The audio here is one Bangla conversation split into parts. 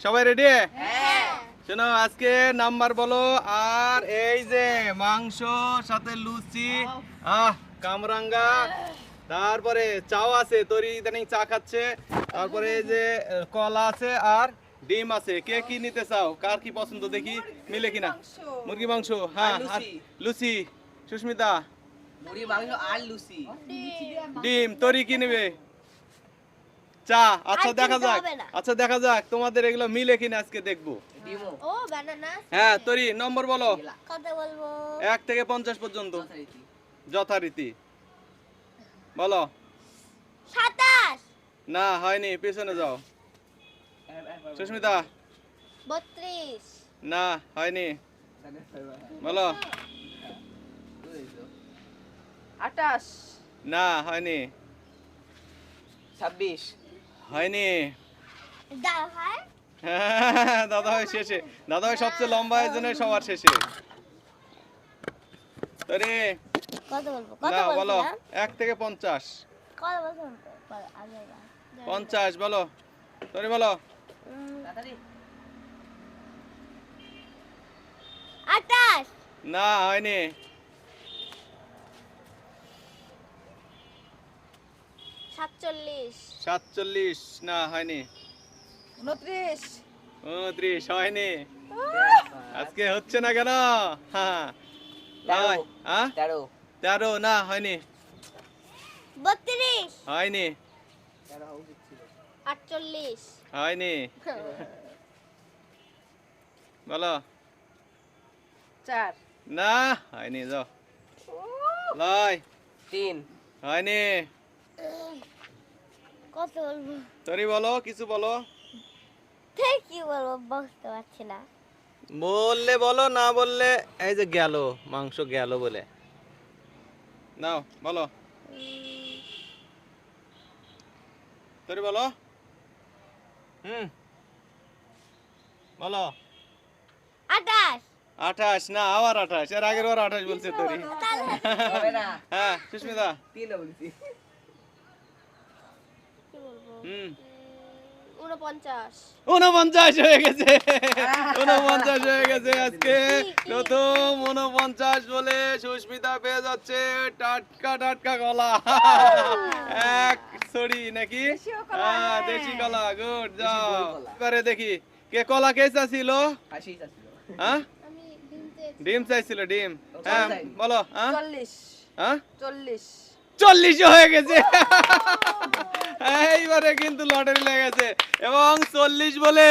সবাই রেডি শোনো আজকে নাম্বার বলো আর এই যে মাংস সাথে লুচি আহ। কামরাঙ্গা তারপরে চাও আছে তরি ইদানিং চা খাচ্ছে তারপরে এই যে কলা আছে আর ডিম আছে। কে কি নিতে চাও? কার কি পছন্দ? দেখি মিলে কিনা। মুরগি মাংস। হ্যাঁ লুচি। লুচি সুস্মিতা। মুড়ি মাংস আর লুচি। ডিম তরি কি নেবে? চা আচ্ছা দেখা যাক। আচ্ছা দেখা যাক তোমাদের এগুলো মিলে কিনা আজকে দেখব। ডিমো। ও বানানা হ্যাঁ তরি নম্বর বলো। এক থেকে পঞ্চাশ পর্যন্ত। যথারীতি। বলো। সাতাশ! না হয়নি পেছনে যাও। সুস্মিতা। বত্রিশ। না হয়নি। বলো। আটাশ। না হয়নি। ছাব্বিশ। হয়নি। হয় দাদা ভাই শেষে। দাদা ভাই সবচেয়ে লম্বা এই জন্য সবার শেষে। কত না বলো। এক থেকে পঞ্চাশ। পঞ্চাশ বলো। তরি বলো। আটাশ। না হয়নি। সাতচল্লিশ। সাতচল্লিশ না হয়নি। উনত্রিশ। উনত্রিশ হয়নি। আজকে হচ্ছে না কেন? হ্যাঁ তেরো। না হয়নি। বত্রিশ। হয়নি। আটচল্লিশ। হয়নি। বলো। চার। না হয়নি যাও। লয়। তিন। হয়নি। কত বলব। তরি বলো কিছু বলো। কি বলব বুঝতে পারছি না। বললে বলো না বললে এই যে গেল মাংস গেল বলে। নাও বলো। তরি বলো। হুম। বলো। আটাশ আঠাশ না আবার আঠাশ। এর আগের বার আঠাশ বলছে তরি। হ্যাঁ সুস্মিতা। তিন বলছি। উনপঞ্চাশ হয়ে গেছে। উনপঞ্চাশ হয়ে গেছে আজকে। প্রথম উনপঞ্চাশ বলে সুস্মিতা পেয়ে যাচ্ছে টাটকা টাটকা কলা। এক ছড়ি নাকি? হ্যাঁ হ্যাঁ। দেশি কলা গুড যাও। এবারে দেখি কে কলা কে চাইছিল? হ্যাঁ? ডিম চাইছিল ডিম। হ্যাঁ বলো হ্যাঁ? চল্লিশ। হ্যাঁ? চল্লিশ। চল্লিশ হয়ে গেছে। এইবারে কিন্তু লটারি লেগেছে। এবং চল্লিশ বলে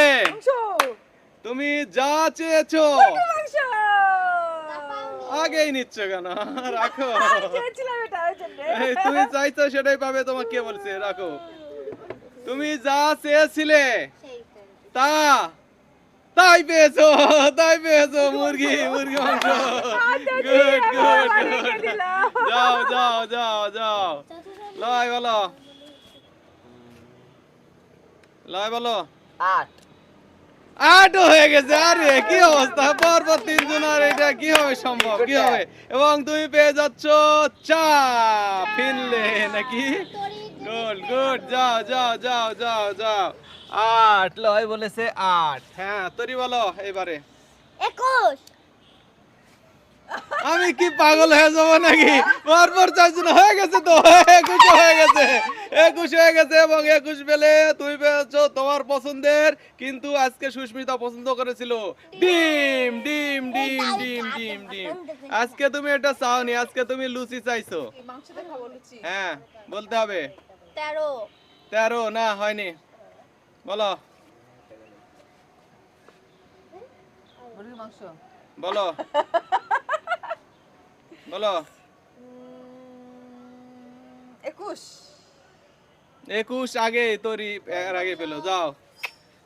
তুমি যা চেয়েছো আগেই নিচ্ছ কেন? রাখো। তুমি চাইছো সেটাই পাবে তোমাকে কে বলছে? রাখো। তুমি যা চেয়েছিলে তা তাই পেয়েছ তাই পেয়েছ মুরগি মুরগি মাংস গুড গুড গুড যাও যাও যাও যাও লয় বলো লয় বলো আট আটও হয়ে গেছে আরে কি অবস্থা? পরপর তিনজন আর এটা কি হবে সম্ভব? কি হবে এবং তুমি পেয়ে যাচ্ছ চা ফিনলে নাকি? Good good. যাও যাও যাও যাও যাও। আট লয় বলেছে আট। হ্যাঁ তরি বলো এবারে। একুশ। আমি কি পাগল হয়ে যাব নাকি? পরপর চারজন হয়ে গেছে তো একুশ হয়ে গেছে। একুশ হয়ে গেছে এবং একুশ পেলে আজকে সুস্মিতা পছন্দ করেছিল। ডিম ডিম ডিম ডিম ডিম ডিম। আজকে তুমি এটা চাওনি আজকে তুমি লুচি চাইছো। মাংসটা খাব লুচি। হ্যাঁ বলতে হবে। তেরো। তেরো না হয়নি। বলো। বলো। বলো। একুশ। একুশ আগে এর আগে পেল যাও।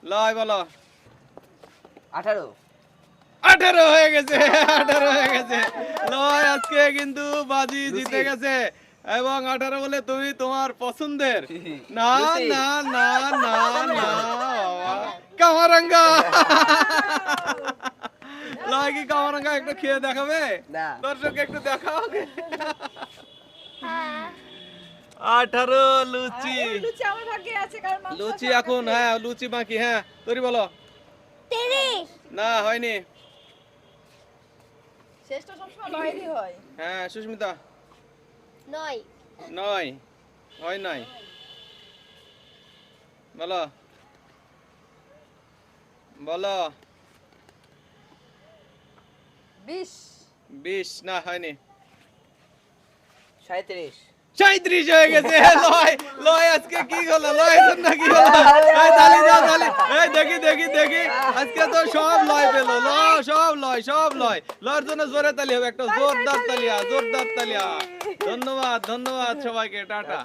লয় বলো। আঠারো। আঠারো হয়ে গেছে আঠারো হয়ে গেছে। লয় আজকে কিন্তু বাজি জিতে গেছে। এবং আঠারো বলে তুমি তোমার পছন্দের। না। না না না না কামারাঙ্গা। লয় কি কামারাঙ্গা একটু খেয়ে দেখাবে? না। দর্শক একটু দেখাও। হ্যাঁ। আঠারো লুচি। লুচি আমার ভাগ্যে আছে কারণ লুচি এখন হ্যাঁ লুচি বাকি হ্যাঁ তরি বলো। না হয়নি। শেষটা সবসময় নয়েরই হয়। হ্যাঁ সুস্মিতা। নয়। নয় হয় নাই। বলো। বলো। বিশ। বিশ না হয়নি। সাঁত্রিশ সাঁত্রিশ হয়ে গেছে। লয় লয় আজকে কি হলো? লয় জন্য কি হলো? তালি দাও তালি। এই দেখি দেখি দেখি। আজকে তো সব লয় পেল। ল সব লয় সব লয়। লয়ের জন্য জোরে তালি হবে একটা জোরদার তালিয়া জোরদার তালিয়া। ধন্যবাদ ধন্যবাদ সবাইকে টাটা।